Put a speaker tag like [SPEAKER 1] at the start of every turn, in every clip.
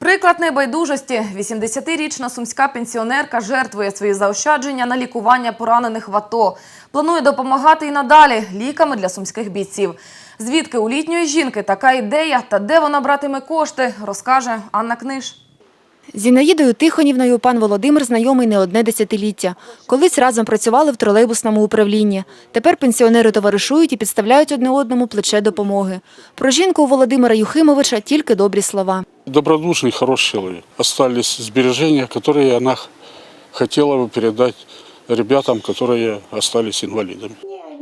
[SPEAKER 1] Приклад небайдужості. 80-річна сумська пенсіонерка жертвує свої заощадження на лікування поранених в АТО. Планує допомагати і надалі ліками для сумських бійців. Звідки у літньої жінки така ідея та де вона братиме кошти, розкаже Анна Книж.
[SPEAKER 2] З Зінаїдою Тихонівною пан Володимир знайомий не одне десятиліття. Колись разом працювали в тролейбусному управлінні. Тепер пенсіонери товаришують і підставляють одне одному плече допомоги. Про жінку у Володимира Юхимовича тільки добрі слова
[SPEAKER 3] добродушный, хороший человек. Остались сбережения, которые она х- хотела бы передать ребятам, которые остались инвалидами.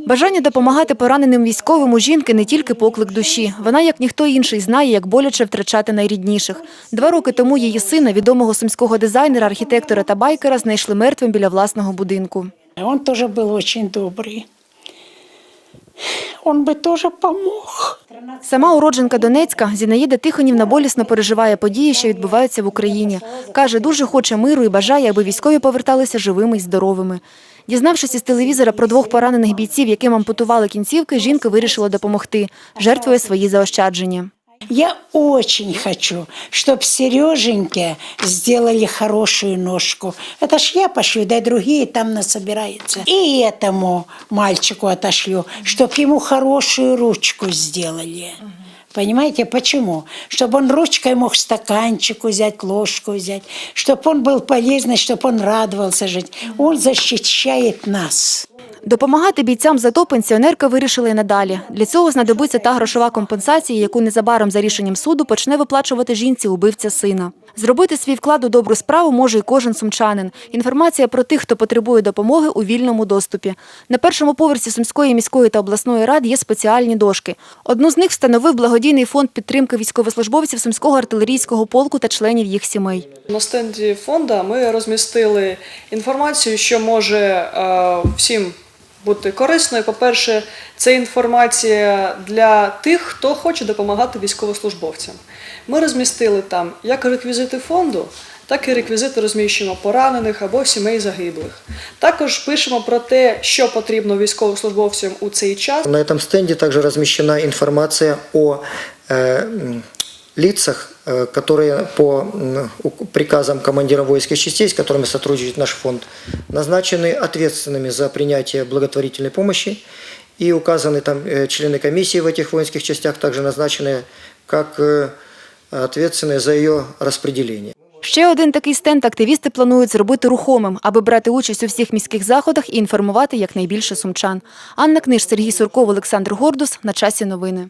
[SPEAKER 2] Бажання допомагати пораненим військовим у жінки не тільки поклик душі. Вона, як ніхто інший, знає, як боляче втрачати найрідніших. Два роки тому її сина, відомого сумського дизайнера, архітектора та байкера, знайшли мертвим біля власного будинку.
[SPEAKER 4] Он тоже был очень добрый. Он би теж помог.
[SPEAKER 2] Сама уродженка Донецька Зінаїда Тихонівна болісно переживає події, що відбуваються в Україні. Каже, дуже хоче миру і бажає, аби військові поверталися живими і здоровими. Дізнавшись із телевізора про двох поранених бійців, яким ампутували кінцівки, жінка вирішила допомогти, жертвує свої заощадження.
[SPEAKER 4] Я очень хочу, чтобы Сереженьке сделали хорошую ножку. Это ж я пошлю, да и другие там насобираются. И этому мальчику отошлю, чтобы ему хорошую ручку сделали. Понимаете, почему? Чтобы он ручкой мог стаканчик взять, ложку взять, чтобы он был полезный, чтобы он радовался жить. Он защищает нас.
[SPEAKER 2] Допомагати бійцям ЗАТО пенсіонерка вирішила і надалі. Для цього знадобиться та грошова компенсація, яку незабаром за рішенням суду почне виплачувати жінці убивця сина. Зробити свій вклад у добру справу може і кожен сумчанин. Інформація про тих, хто потребує допомоги у вільному доступі. На першому поверсі Сумської міської та обласної ради є спеціальні дошки. Одну з них встановив благодійний фонд підтримки військовослужбовців Сумського артилерійського полку та членів їх сімей.
[SPEAKER 5] На стенді фонду ми розмістили інформацію, що може е, всім бути корисною. По-перше, це інформація для тих, хто хоче допомагати військовослужбовцям. Ми розмістили там як реквізити фонду, так і реквізити розміщено поранених або сімей загиблих. Також пишемо про те, що потрібно військовослужбовцям у цей час.
[SPEAKER 6] На этом стенде также размещена информация о э, лицах, э, которые по м, у- приказам командира воинских частей, с которыми сотрудничает наш фонд, назначены ответственными за принятие благотворительной помощи. И указаны там э, члены комиссии в этих воинских частях, также назначены как э, ответственные за ее распределение.
[SPEAKER 2] Ще один такий стенд активісти планують зробити рухомим, аби брати участь у всіх міських заходах і інформувати якнайбільше сумчан. Анна Книж, Сергій Сурков, Олександр Гордус. На часі новини.